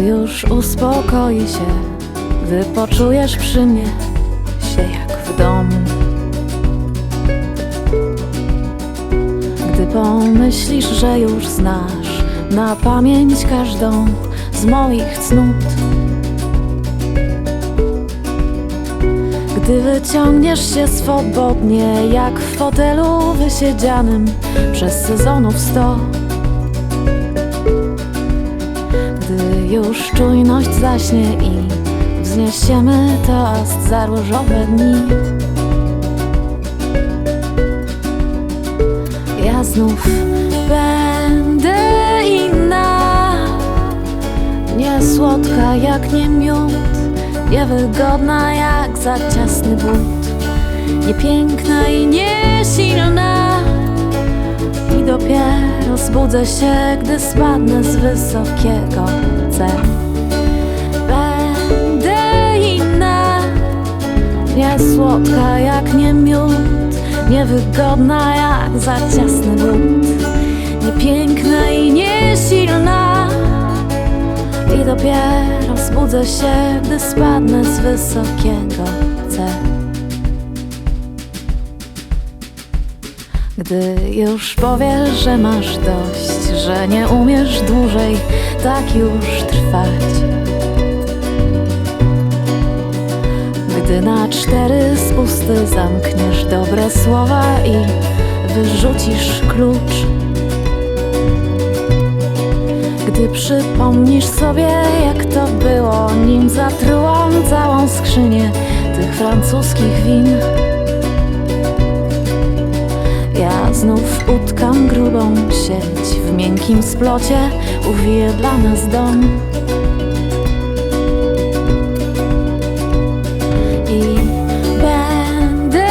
już uspokoi się, gdy poczujesz przy mnie się jak w domu. Gdy pomyślisz, że już znasz na pamięć każdą z moich cnót. Gdy wyciągniesz się swobodnie, jak w fotelu wysiedzianym przez sezonów sto. Już czujność zaśnie i wzniesiemy toast za różowe dni. Ja znów będę inna, nie słodka jak nie miód, niewygodna jak za ciasny but, nie piękna i nie silna. I dopiero zbudzę się, gdy spadnę z wysokiego C. Będę inna, nie słodka jak nie miód, niewygodna jak za ciasny but, nie piękna i nie silna. I dopiero zbudzę się, gdy spadnę z wysokiego C. Gdy już powiesz, że masz dość, że nie umiesz dłużej tak już trwać. Gdy na cztery spusty zamkniesz dobre słowa i wyrzucisz klucz. Gdy przypomnisz sobie, jak to było, nim zatrułam całą skrzynię tych francuskich win. Znów utkam grubą sieć w miękkim splocie, uwiję dla nas dom. I będę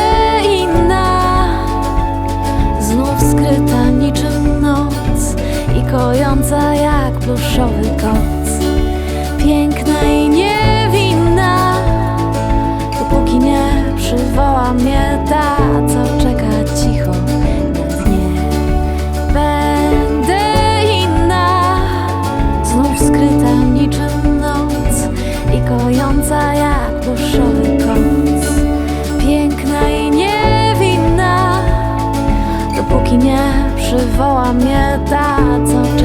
inna, znów skryta niczym noc i kojąca jak pluszowy koc. Piękna i niewinna, dopóki nie przywoła mnie ta jak pluszowy koc. Piękna i niewinna Dopóki nie przywoła mnie ta, co